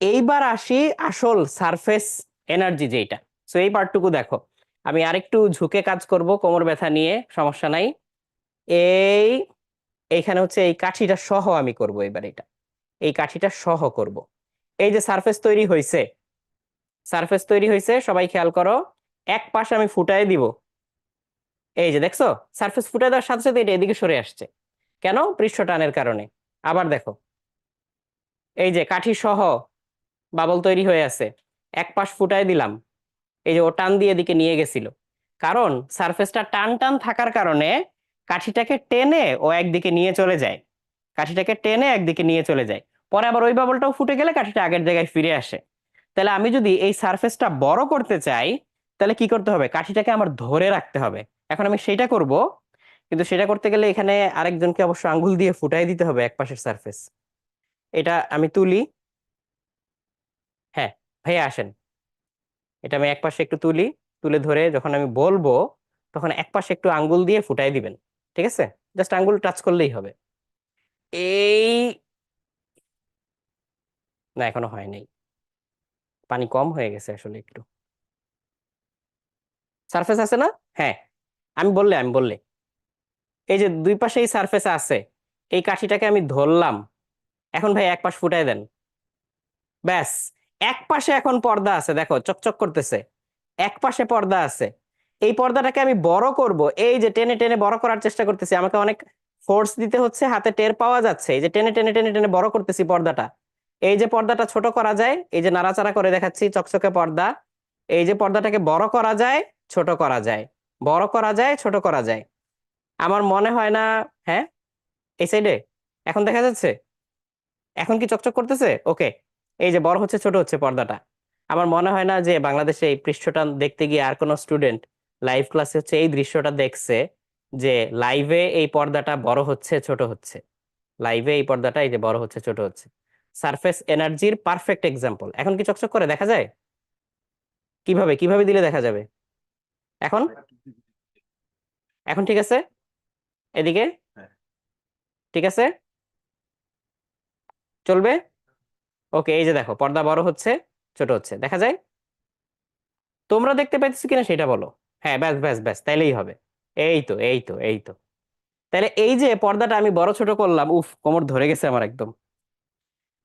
এইবার আসি আসল সারফেস এনার্জি যেটা সো এই পার্টটুকু দেখো। আমি আরেকটু ঝুঁকে কাজ করব, কোমর ব্যথা নিয়ে, সমস্যা নাই। এই, এইখানে হচ্ছে এই কাঠিটা সহ আমি করব এবার এটা। এই কাঠিটা সহ করব। এই যে সারফেস তৈরি হয়েছে সারফেস তৈরি হয়েছে সবাই খেয়াল করো, এক পাশে আমি ফুটায় দিব। এই যে দেখছ সারফেস ফুটায় দেওয়ার সাথে সাথে এটা এদিকে সরে আসছে। কেন? পৃষ্ঠ টানের কারণে। আবার দেখো, এই যে কাঠি সহ বাবল তৈরি হয়ে আছে। এক পাশ ফুটায় দিলাম। এই যে ও টান দিয়ে এদিকে নিয়ে গেছিল। কারণ সারফেসটা টান টান থাকার কারণে কাঠিটাকে টেনে ও একদিকে নিয়ে চলে যায়। কাঠিটাকে টেনে একদিকে নিয়ে চলে যায়। পরে আবার ওই বাবলটাও ফুটে গেলে কাঠিটা আগের জায়গায় ফিরে আসে। তাহলে আমি যদি এই সারফেসটা বড় করতে চাই, তাহলে কি করতে হবে? কাঠিটাকে আমার ধরে রাখতে হবে। এখন আমি সেটা করব, কিন্তু সেটা করতে গেলে এখানে আরেকজনকে অবশ্য আঙ্গুল দিয়ে ফুটাই দিতে হবে এক পাশের সারফেস। এটা আমি তুলি। ভাইয়া আসেন। এটা আমি এক পাশে একটু তুলি, তুলে ধরে যখন আমি বলব, তখন এক পাশে একটু আঙ্গুল দিয়ে ফুটাই দিবেন, ঠিক আছে? জাস্ট আঙ্গুল টাচ করলেই হবে। এই না, এখনও হয় নাই। পানি কম হয়ে গেছে আসলে একটু। সারফেস আছে না? হ্যাঁ। আমি বললে আমি বললে। এই যে দুই পাশে এই সারফেস আছে, এই কাঠিটাকে আমি ধরলাম। এখন ভাই এক পাশ ফুটাই দেন। ব্যাস। এক পাশে এখন পর্দা আছে, দেখো, চকচক করতেছে। এক পাশে পর্দা আছে। এই পর্দাটাকে আমি বড় করব। এই যে টেনে টেনে বড় করার চেষ্টা করতেছি, আমাকে অনেক ফোর্স দিতে হচ্ছে, হাতে টের পাওয়া যাচ্ছে। এই যে টেনে টেনে টেনে টেনে বড় করতেছি পর্দাটা। এই যে পর্দাটা ছোট করা যায়, এই যে নাড়াচাড়া করে দেখাচ্ছি চকচকে পর্দা। এই যে পর্দাটাকে বড় করা যায়, ছোট করা যায়। বড় করা যায়, ছোট করা যায়। আমার মনে হয় না হ্যাঁ? এই সাইডে এখন দেখা যাচ্ছে? এখন কি চকচক করতেছে? ওকে এই যে বড় হচ্ছে ছোট হচ্ছে পর্দাটা। আমার মনে হয় না যে বাংলাদেশে এই পৃষ্ঠটা দেখতে গিয়ে আর কোনো স্টুডেন্ট লাইভ ক্লাসে হচ্ছে এই দৃশ্যটা দেখছে যে লাইভে এই পর্দাটা বড় হচ্ছে ছোট হচ্ছে। লাইভে এই পর্দাটা এই যে বড় হচ্ছে ছোট হচ্ছে। সারফেস এনার্জির পারফেক্ট এক্সাম্পল এখন কি চকচক করে দেখা যায়? কীভাবে কীভাবে দিলে দেখা যাবে? এখন? এখন ঠিক আছে? এদিকে? হ্যাঁ। ঠিক আছে? চলবে? ওকে এই যে দেখো, পর্দা বড় হচ্ছে, ছোট হচ্ছে, দেখা যায়? তোমরা দেখতে পাইতেছো কিনা সেটা বলো। হ্যাঁ ব্যাস ব্যাস ব্যাস, তাইলেই হবে। এই তো এই তো এই তো। তাহলে এই যে পর্দাটা আমি বড় ছোট করলাম, উফ, কোমর ধরে গেছে আমার একদম।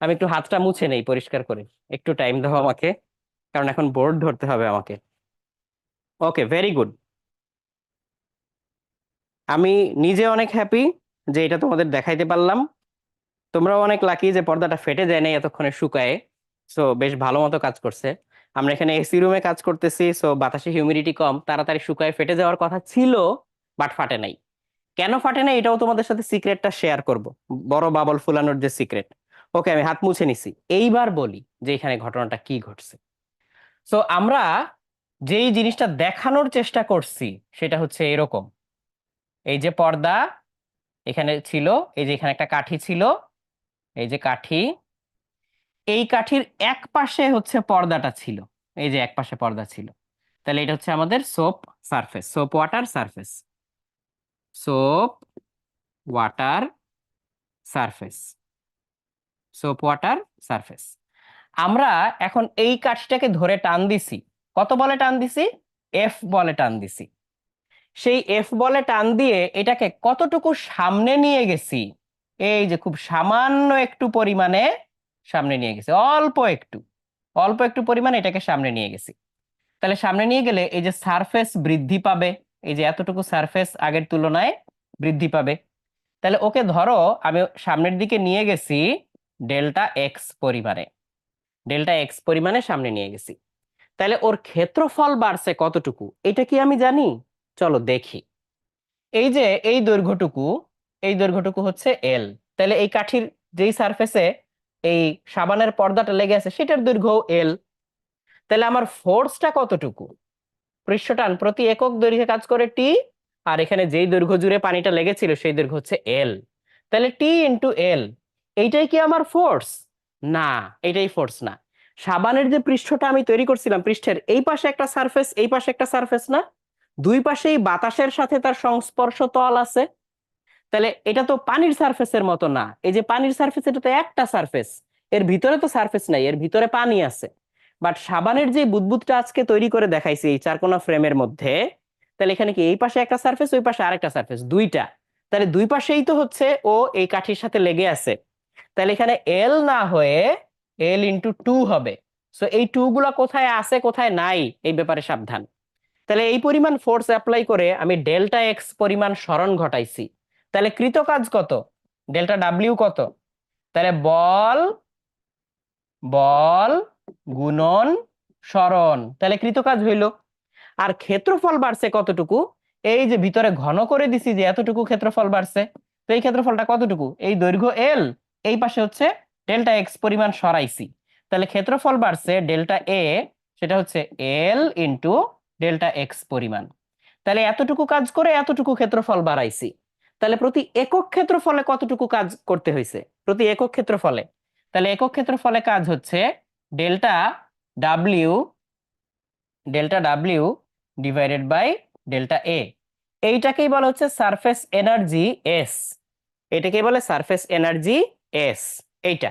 আমি একটু হাতটা মুছে নেই, পরিষ্কার করে। একটু টাইম দাও আমাকে, কারণ এখন বোর্ড ধরতে হবে আমাকে। ওকে ভেরি গুড আমি নিজে অনেক হ্যাপি যে এটা তোমাদের দেখাইতে পারলাম। তোমরাও অনেক লাকি যে পর্দাটা ফেটে যায় নাই এতক্ষণে শুকায়। সো বেশ ভালো মতো কাজ করছে। আমরা এখানে এসি রুমে কাজ করতেছি সো বাতাসে হিউমিডিটি কম, তাড়াতাড়ি শুকায় ফেটে যাওয়ার কথা ছিল বাট ফাটে নাই। কেন ফাটে নাই এটাও তোমাদের সাথে সিক্রেটটা শেয়ার করব। বড় বাবল ফুলানোর যে সিক্রেট ওকে আমি হাত মুছে নিছি। এইবার বলি যে এখানে ঘটনাটা কি ঘটছে। সো আমরা যেই জিনিসটা দেখানোর চেষ্টা করছি, সেটা হচ্ছে এরকম। এই যে পর্দা, এখানে ছিল, এই যে এখানে একটা কাঠি ছিল এই যে কাঠি, এই কাঠির এক পাশে হচ্ছে পর্দাটা ছিল। এই যে এক পাশে পর্দা ছিল। তাহলে এটা হচ্ছে আমাদের soap surface soap water surface soap water surface soap water surface আমরা এখন এই কাঠিটাকে ধরে টান দিছি। কত বলে টান দিছি? এফ বলে টান দিছি। সেই এফ বলে টান দিয়ে এটাকে কতটুকু সামনে নিয়ে গেছি? এই যে খুব সামান্য একটু পরিমাণে সামনে নিয়ে গেছি, অল্প একটু অল্প একটু পরিমাণে এটাকে সামনে নিয়ে গেছি। তাহলে সামনে নিয়ে গেলে এই যে সারফেস বৃদ্ধি পাবে, এই যে এতটুকু সারফেস আগের তুলনায় বৃদ্ধি পাবে। তাহলে ওকে ধরো আমি সামনের দিকে নিয়ে গেছি ডেল্টা এক্স পরিমাণে, ডেল্টা এক্স পরিমাণে সামনে নিয়ে গেছি। তাহলে ওর ক্ষেত্রফল বাড়ছে কতটুকু? এটা কি আমি জানি? চলো দেখি। এই যে এই দৈর্ঘ্যটুকু এই দৈর্ঘ্যটুকু হচ্ছে এল তাহলে এই কাঠির যেই সারফেসে এই সাবানের পর্দাটা লেগে আছে, সেটার দৈর্ঘ্য এল তাহলে আমার ফোর্সটা কতটুকু? পৃষ্ঠটান প্রতি একক দৈর্ঘ্যে কাজ করে টি আর এখানে যেই দৈর্ঘ্য জুড়ে পানিটা লেগেছিল সেই দৈর্ঘ্য হচ্ছে এল তাহলে টি ইন্টু এল এইটাই কি আমার ফোর্স না, এটাই ফোর্স না। সাবানের যে পৃষ্ঠটা আমি তৈরি করছিলাম, পৃষ্ঠের এই পাশে একটা সারফেস এই পাশে একটা সারফেস না। দুই পাশেই বাতাসের সাথে তার সংস্পর্শ তল আছে। তাহলে এটা তো পানির সারফেসের মতো না। এই যে পানির সারফেস এটা তো একটা সারফেস এর ভিতরে তো সারফেস নাই, এর ভিতরে পানি আছে। বাট সাবানের যে বুদবুদটা আজকে তৈরি করে দেখাইছি এই চারকোনা ফ্রেমের মধ্যে, তাহলে এখানে কি এই পাশে একটা সারফেস ওই পাশে আরেকটা সারফেস দুইটা। তাহলে দুই পাশেই তো হচ্ছে ও এই কাঠির সাথে লেগে আছে। তাহলে এখানে এল না হয়ে এল ইন্টু টু হবে। সো এই টু গুলা কোথায় আছে, কোথায় নাই, এই ব্যাপারে সাবধান। তাহলে এই পরিমাণ ফোর্স অ্যাপ্লাই করে আমি ডেল্টা এক্স পরিমাণ স্মরণ ঘটাইছি। তাহলে কৃত কাজ কত? ডেল্টা ডাব্লিউ কত? তাহলে বল বল গুণন স্মরণ। তাহলে কৃত কাজ হইল। আর ক্ষেত্রফল বাড়ছে কতটুকু? এই যে ভিতরে ঘন করে দিছি যে এতটুকু ক্ষেত্রফল বাড়ছে, তো এই ক্ষেত্রফলটা কতটুকু? এই দৈর্ঘ্য এল এই পাশে হচ্ছে ডেল্টা এক্স পরিমাণ সরাইছি। তাহলে ক্ষেত্রফল বাড়ছে ডেল্টা এ সেটা হচ্ছে এল ইন্টু ডেল্টা এক্স পরিমাণ। তাহলে এতটুকু কাজ করে এতটুকু ক্ষেত্রফল বাড়াইছি। তাহলে প্রতি একক ক্ষেত্রফলে কতটুকু কাজ করতে হয়েছে? প্রতি একক ক্ষেত্রফলে। তাহলে একক ক্ষেত্রফলে কাজ হচ্ছে delta W delta W divided by delta A এইটাকেই বলা হচ্ছে সারফেস এনার্জি এস এটাকেই বলে সারফেস এনার্জি এস এইটা।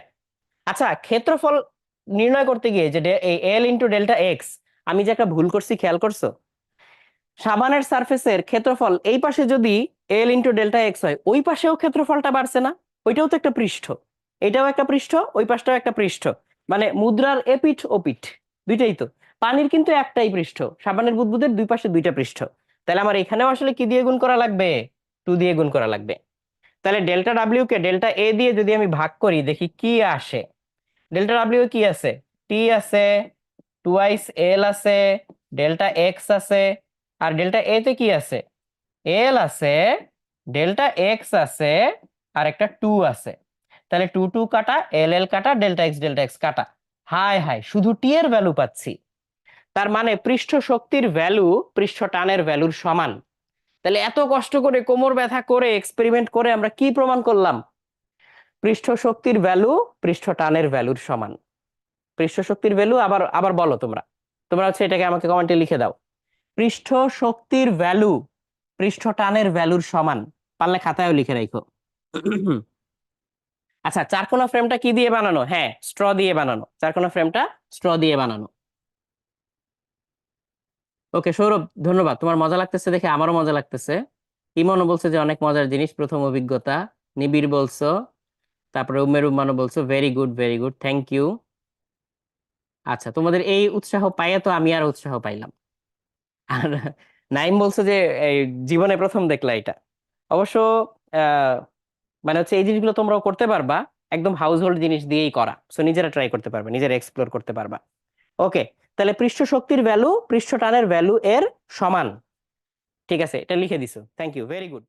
আচ্ছা ক্ষেত্রফল নির্ণয় করতে গিয়ে যে এল ইন্টু ডেল্টা এক্স আমি যে একটা ভুল করছি, খেয়াল করছ? সাবানের সারফেসের ক্ষেত্রফল এই পাশে যদি এল ইন্টু ডেল্টা এক্স হয় ওই পাশেও ক্ষেত্রফলটা বাড়ছে না, ওইটাও তো একটা পৃষ্ঠ, এটাও একটা পৃষ্ঠ, ওই পাশটাও একটা পৃষ্ঠ মানে মুদ্রার এপিঠ ওপিঠ, দুইটাই তো, পানির কিন্তু একটাই পৃষ্ঠ, সাবানের বুদবুদের দুই পাশে দুইটা পৃষ্ঠ, তাহলে আমার এখানেও আসলে কি দিয়ে গুণ করা লাগবে? টু দিয়ে গুণ করা লাগবে, তাহলে ডেল্টা ডাব্লিউ কে ডেল্টা এ দিয়ে যদি আমি ভাগ করি, দেখি কি আসে ডেল্টা ডাব্লিউ কি আছে? টি আছে টুয়াইস এল আছে ডেল্টা এক্স আছে, আর ডেল্টা এ তে কি আছে? এল আছে ডেল্টা এক্স আছে, আর একটা টু আছে। তাহলে টু টু কাটা এল এল কাটা ডেল্টা এক্স ডেল্টা এক্স কাটা। হাই হাই শুধু টি এর ভ্যালু পাচ্ছি। তার মানে পৃষ্ঠ শক্তির ভ্যালু পৃষ্ঠ টানের ভ্যালুর সমান। তাহলে এত কষ্ট করে কোমর ব্যথা করে এক্সপেরিমেন্ট করে আমরা কি প্রমাণ করলাম? পৃষ্ঠ শক্তির ভ্যালু পৃষ্ঠ টানের ভ্যালুর সমান। পৃষ্ঠ শক্তির ভ্যালু আবার আবার বলো তোমরা। তোমরা হচ্ছে এটাকে আমাকে কমেন্টে লিখে দাও। পৃষ্ঠ শক্তির ভ্যালু পৃষ্ঠ টানের ভ্যালুর সমান। পারলে খাতায়ও লিখে রাখো। আচ্ছা চারকোনা ফ্রেমটা কি দিয়ে বানানো? হ্যাঁ স্ট্র দিয়ে বানানো। চারকোনা ফ্রেমটা স্ট্র দিয়ে বানানো। ওকে সৌরভ, ধন্যবাদ। তোমার মজা লাগতেছে দেখে, আমারও মজা লাগতেছে। ইমনও বলছে যে, অনেক মজার জিনিস, প্রথম অভিজ্ঞতা। নিবিড় বলছো। তারপরে উমের উম্মানও বলছো very good very good thank you আচ্ছা তোমাদের এই উৎসাহ পাইয়া তো আমি আর উৎসাহ পাইলাম। আর নাইম বলছে যে, এই জীবনে প্রথম দেখলা এটা। অবশ্য মানে হচ্ছে এই জিনিসগুলো তোমরাও করতে পারবা, একদম হাউস হোল্ড জিনিস দিয়েই করা। সো নিজেরা ট্রাই করতে পারবে, নিজেরা এক্সপ্লোর করতে পারবা। ওকে তাহলে পৃষ্ঠ শক্তির ভ্যালু পৃষ্ঠ টানের ভ্যালু এর সমান। ঠিক আছে, এটা লিখে দিছো। Thank you very good